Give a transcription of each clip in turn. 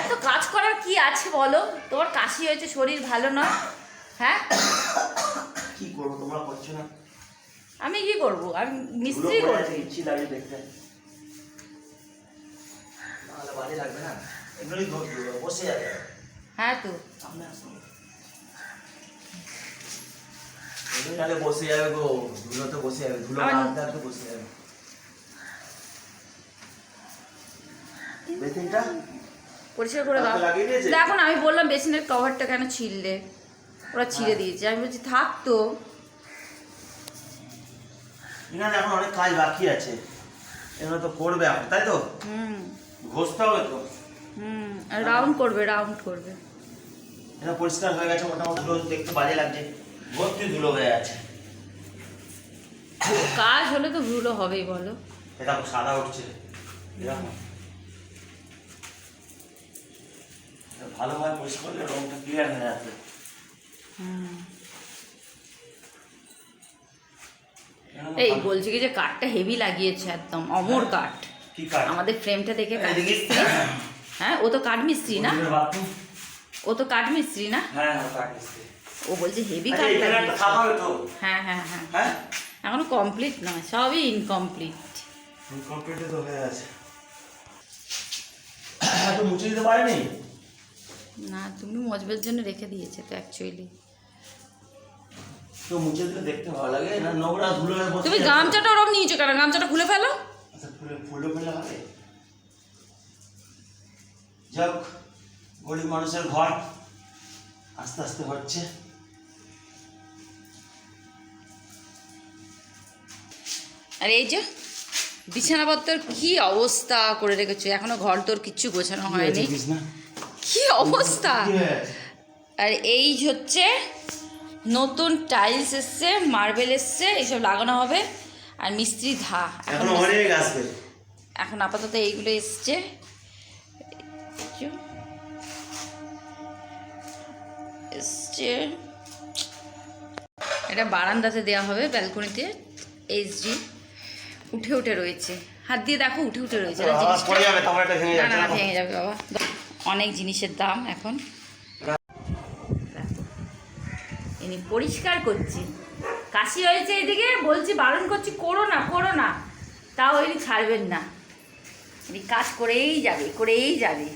এত কাজ করার কি আছে বলো? তোমার কাশি হয়েছে শরীর ভালো নয়। হ্যাঁ? কি করব তোমরা করছ না? আমি কি করব? আমি মিস্ত্রি পড়ে ইচ্ছি লাগে দেখতে। নাহলে বাজে লাগবে না? এগুলোই বসে যাবে হ্যাঁ তো। সামনে আসুন নাহলে বসে যাবে গো ধুলো তো বসে যাবে ধুলো আনতে বসে যাবে। বেসিনটা পরিষ্কার করে দাও। দেখো না আমি বললাম বেসিনের কভারটা কেন ছিঁড়লে? ওরা ছিঁড়ে হ্যাঁ। দিয়েছে। আমি বলছি থাক তো। এখানে এখন অনেক কাজ বাকি আছে। এগুলো তো করবে এখন তাই তো? হুম। ঘষতে হবে তো। হুম রাউন্ড করবে রাউন্ড করবে। এটা পরিষ্কার হয়ে গেছে মোটামুটি ধুলো দেখতে বাজে লাগছে। ভর্তি ধুলো হয়ে আছে। কাজ হলে তো ভুলও হবেই বলো। এটা সাদা উঠছে। এরকম। ভালোভাবে পরিষ্কার করলে রংটা ক্লিয়ার হয়ে আসবে। এই বলছি কি যে কাঠটা হেভি লাগিয়েছে একদম অমর কাঠ। কি কাজ আমাদের ফ্রেমটা দেখে কাঠ? হ্যাঁ ও তো কাঠ মিস্ত্রি না? ও তো কাঠ মিস্ত্রি না? হ্যাঁ হ্যাঁ কাঠ। ও বলছে হেভি আচ্ছা, কাঠ হ্যাঁ হ্যাঁ হ্যাঁ। হ্যাঁ? এখনও কমপ্লিট নয় সবই ইনকমপ্লিট কমপ্লিটে তো হয়ে আছে। মুছে দিতে পারেনি? না তুমি মজবের জন্য রেখে দিয়েছে তো অ্যাকচুয়ালি তো মুছে দিলে দেখতে ভালো লাগে না নোংরা ধুলো তুমি গামছাটা ওরম নিয়েছো কেন? গামছাটা খুলে ফেলো। আচ্ছা ফুলে ফুলে ফেলে হবে? যাক গরিব মানুষের ঘর আস্তে আস্তে হচ্ছে। আর এই যে বিছানাপত্তর কি অবস্থা করে রেখেছো? এখনও ঘর তোর কিচ্ছু গোছানো হয়নি। কি অবস্থা? আর এই হচ্ছে নতুন টাইলস এসছে মার্বেল এসছে এইসব লাগানো হবে। আর মিস্ত্রি ধা এখন অনেক আসবে এখন আপাতত এইগুলো এসছে। এসছে। এটা বারান্দাতে দেওয়া হবে ব্যালকনিতে এইচডি উঠে উঠে রয়েছে। হাত দিয়ে দেখো উঠে উঠে রয়েছে। না না ভেঙে যাবে বাবা। অনেক জিনিসের দাম এখন। ইনি পরিষ্কার করছি। কাশি হয়েছে এদিকে, বলছি বারণ করছি, করো না করো না। তাও ইনি ছাড়বেন না। ইনি কাজ করেই যাবে করেই যাবে।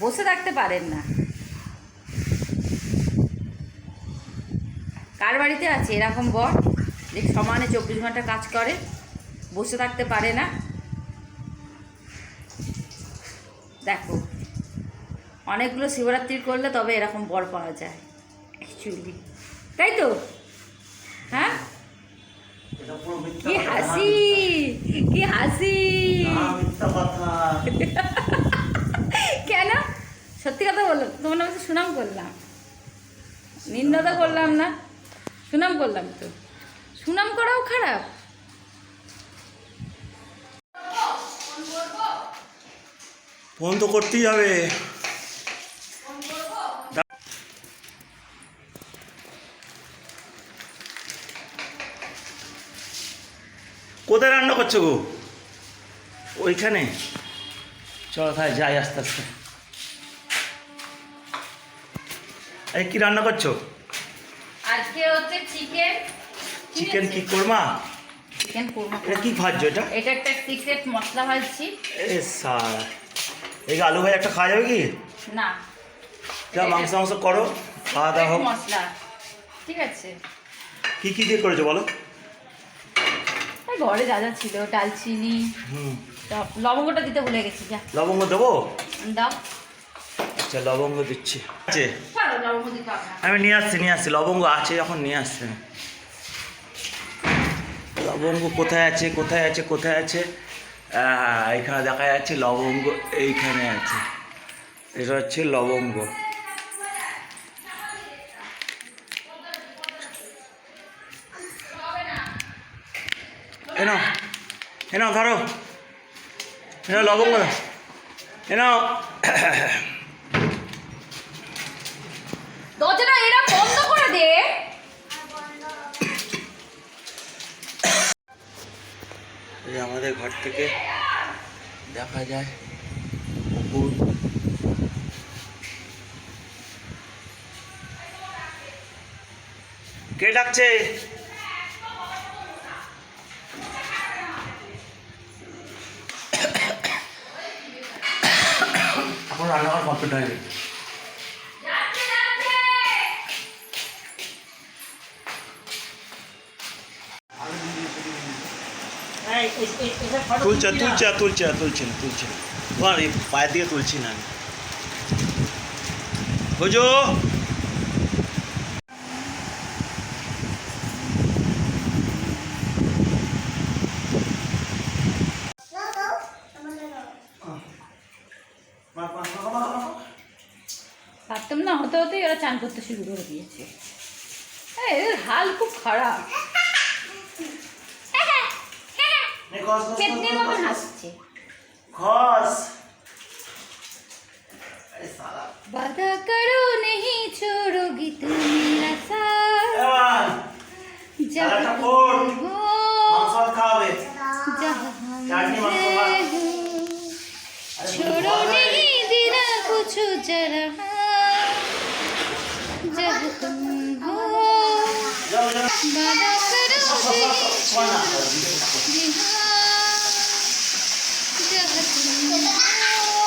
বসে থাকতে পারেন না। কার বাড়িতে আছে এরকম বর? সমানে চব্বিশ ঘণ্টা কাজ করে, বসে থাকতে পারে না। দেখো, অনেকগুলো শিবরাত্রি করলে তবে এরকম বর পাওয়া যায় অ্যাকচুয়ালি তাই তো? হ্যাঁ? কি হাসি কি হাসি। কেন? সত্যি কথা বললাম তোমার নামে সুনাম করলাম। নিন্দা করলাম না? সুনাম করলাম তো। সুনাম করাও খারাপ। ফোন তো করতেই হবে। কোথায় রান্না করছ গো? ওইখানে? চলো তাই যাই আস্তে আস্তে। এই কি রান্না করছ? আজকে হচ্ছে চিকেন। চিকেন কি কোরমা? চিকেন কোরমা। এটা কি ভাজছো এটা? এটা একটা সিক্রেট মশলা ভাজছি। এ সার। এই আলু ভাই একটা খাওয়া যাবে কি? না। যা মাংস মাংস করো খাওয়া দাওয়া হোক। মশলা। ঠিক আছে। কি কি দিয়ে করেছ বলো? ঘরে যা যা ছিল ডালচিনি লবঙ্গটা দিতে ভুলে গেছি যা। লবঙ্গ দেবো? দাও। আচ্ছা লবঙ্গ দিচ্ছি। আছে। আমি নিয়ে আসছি নিয়ে আসছি। লবঙ্গ আছে যখন নিয়ে আসছি। লবঙ্গ কোথায় আছে কোথায় আছে কোথায় আছে? এখানে দেখা যাচ্ছে লবঙ্গ এইখানে আছে। এটা হচ্ছে লবঙ্গ। এনো এনো ধরো। এনো লবঙ্গ এনো দরজাটা এরা বন্ধ করে দে। এই আমাদের ঘর থেকে দেখা যায় পুকুর কে ডাকছে? এখন রান্নাঘর কমপ্লিট হয়ে তুলছে তুলছে তুলছে তুলছে না তুলছে। না তোমার এই পায়ের দিকে তুলছি না আমি। বুঝো পারতাম না হতে হতেই ওরা চান করতে শুরু করে দিয়েছে। এদের হাল খুব খারাপ। ভাত খাওয়াবে जहाँ चाटनी मैं मत खावा। हूँ আরে छोड़ो বাবা, नहीं देना कुछ जरा जब तुम हो যাও যাও वादा करो जहाँ तुम हो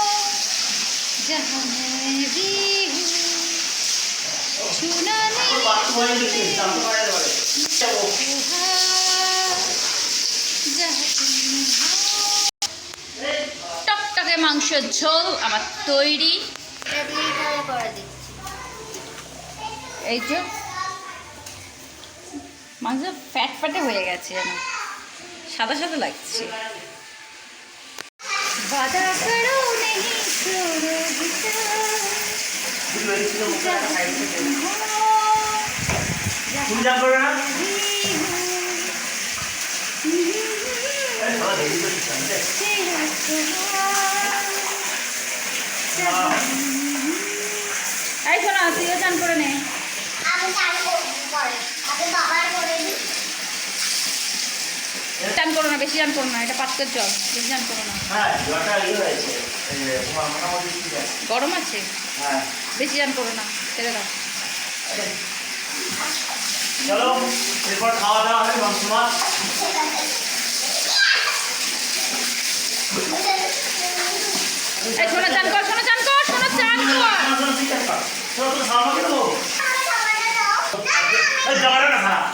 जहाँ मैं भी हूँ छूना नहीं বাথরুম হয়ে গেছে জানতে পারে এবারে যাবো টকটকে মাংসের ঝোল আমার তৈরি এই যে মাংস ফ্যাট ফ্যাটে হয়ে গেছে যেন সাদা সাদা লাগছে বাধা করো নেই ছোড়োগি দুটো এদিকে মুখে রাখা সাইড থেকে जहाँ তুমি যা করবে না भी हूँ আরে সারা দেরি করে দিচ্ছি আমি রে। तेरा আহ, এই শোনা তুইও চান করে নে আমি চান করবো পরে আগে বাবার করে দিই চান করো না বেশি চান করো না এটা পাতকের জল বেশি চান করো না। হ্যাঁ ইয়ে গরম আছে? হ্যাঁ। বেশি চান করো না ছেড়ে দাও। চলো এরপর খাওয়া দাওয়া হবে মাংস ভাত এই শোনা চান কর শোনা চান কর শোনা চান কর চলো তো খাওয়া কি দেবো এই জায়গাটা না খারাপ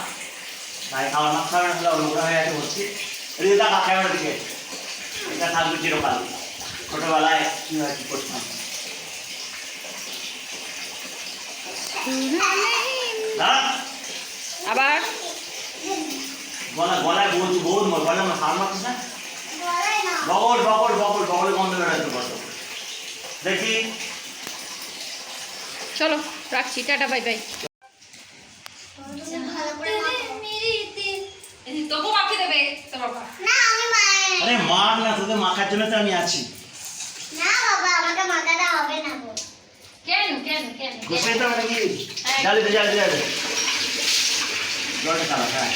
তাই খাওয়া না খাওয়া না হয়ে আছে ক্যামেরা দিকে। এটা থাকবে চিরকাল ছোটবেলায় কি হয় কি করতাম? আবার? গলা গলায় বলছি বহুত মর গলায় আমার হার মারছিস না? বগল বগল বগল বগলে বন্ধ বেড়াতে পারতো দেখি। চলো রাখছি টাটা বাই বাই ভালো করে মাখো। তবু মাখিয়ে দেবে তো বাবা। না আমি মায়ের। আরে মার না তোদের মাখার জন্য তো আমি আছি। না বাবা আমাকে মাখাটা হবে না গো। কেন কেন কেন? ঘুষে তো নাকি জলটা খারাপ হ্যাঁ।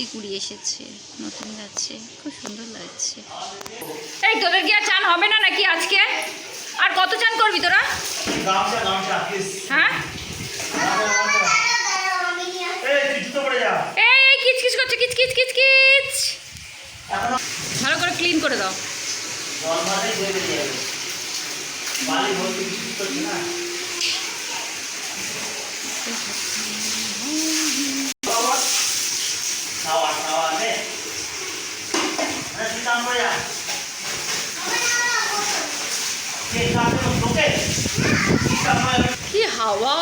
ভর্তি কুড়ি এসেছে নতুন গাছে খুব সুন্দর লাগছে। এই তোদের কি আর চান হবে না নাকি আজকে? আর কত চান করবি তোরা? হ্যাঁ? এই কিচকিচ করছে কিচকিচ কিচকিচ ভালো করে ক্লিন করে দাও জল মাথায় ধুয়ে বেরিয়ে যাবে বালি ভর্তি কিছু করছি না খাওয়া খাওয়া নে আরে তুই কাম করে যা কে হাওয়া?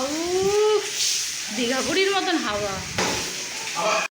উফ দীঘাপুরীর মতন হাওয়া।